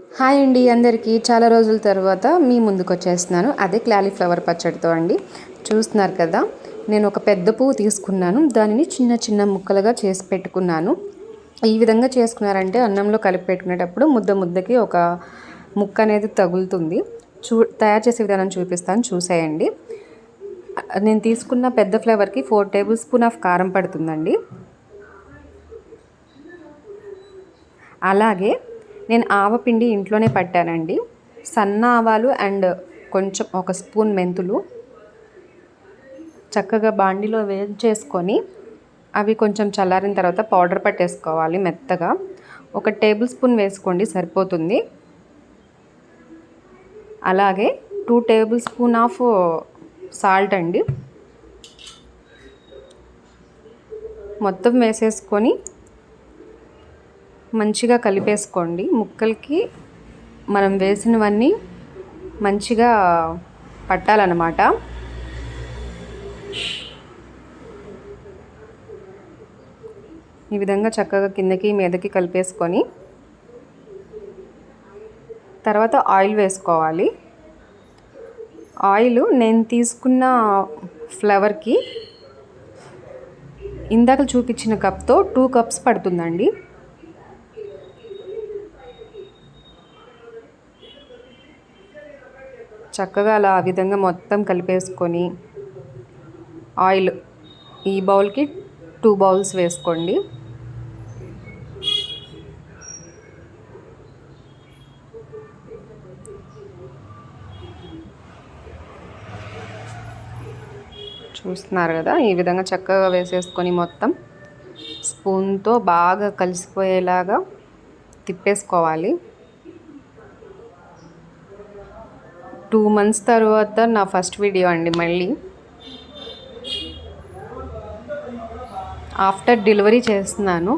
Hi అండి అందరికీ చాలా రోజుల తర్వాత మీ ముందుకు వచ్చేస్తున్నాను. అదే క్లాలీఫ్లవర్ పచ్చడితో అండి. చూస్తున్నారు కదా నేను ఒక పెద్ద పువ్వు తీసుకున్నాను. దానిని చిన్న చిన్న ముక్కలుగా చేసి పెట్టుకున్నాను. ఈ విధంగా చేసుకున్నారంటే అన్నంలో కలిపి పెట్టుకునేటప్పుడు ముద్ద ముద్దకి ఒక ముక్క అనేది తగులుతుంది. చూ తయారు చేసే విధానం చూపిస్తాను చూసేయండి. నేను తీసుకున్న పెద్ద ఫ్లేవర్కి ఫోర్ టేబుల్ స్పూన్ ఆఫ్ కారం పడుతుందండి. అలాగే నేను ఆవపిండి ఇంట్లోనే పట్టానండి. సన్న ఆవాలు అండ్ కొంచెం ఒక స్పూన్ మెంతులు చక్కగా బాండిలో వేయించేసుకొని అవి కొంచెం చల్లారిన తర్వాత పౌడర్ పట్టేసుకోవాలి మెత్తగా. ఒక టేబుల్ స్పూన్ వేసుకోండి సరిపోతుంది. అలాగే two table spoon of salt అండి. మొత్తం వేసేసుకొని మంచిగా కలిపేసుకోండి. ముక్కలకి మనం వేసినవన్నీ మంచిగా పట్టాలన్నమాట. ఈ విధంగా చక్కగా కిందకి మీదకి కలిపేసుకొని తర్వాత ఆయిల్ వేసుకోవాలి. ఆయిల్ నేను తీసుకున్న ఫ్లవర్కి ఇందాక చూపించిన కప్తో టూ కప్స్ పడుతుందండి. చక్కగా అలా ఆ విధంగా మొత్తం కలిపేసుకొని ఆయిల్ ఈ బౌల్కి టూ బౌల్స్ వేసుకోండి. చూస్తున్నారు కదా ఈ విధంగా చక్కగా వేసేసుకొని మొత్తం స్పూన్తో బాగా కలిసిపోయేలాగా తిప్పేసుకోవాలి. టూ మంత్స్ తర్వాత నా ఫస్ట్ వీడియో అండి మళ్ళీ. ఆఫ్టర్ డెలివరీ చేస్తున్నాను.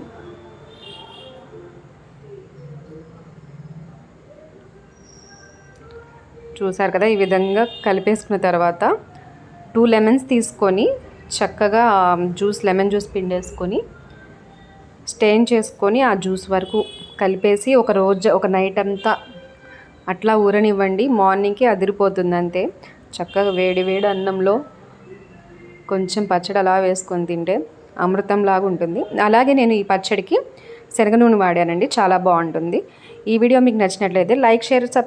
చూసారు కదా ఈ విధంగా కలిపేసుకున్న తర్వాత టూ లెమన్స్ తీసుకొని చక్కగా జ్యూస్ లెమన్ జ్యూస్ పిండేసుకొని స్టెయిన్ చేసుకొని ఆ జ్యూస్ వరకు కలిపేసి ఒక రోజు ఒక నైట్ అంతా అట్లా ఊరనివ్వండి. మార్నింగ్కి అదిరిపోతుంది అంతే చక్కగా వేడి వేడి అన్నంలో కొంచెం పచ్చడి అలా వేసుకొని తింటే అమృతంలాగా ఉంటుంది. అలాగే నేను ఈ పచ్చడికి శనగ నూనె వాడానండి. చాలా బాగుంటుంది. ఈ వీడియో మీకు నచ్చినట్లయితే లైక్ షేర్ సబ్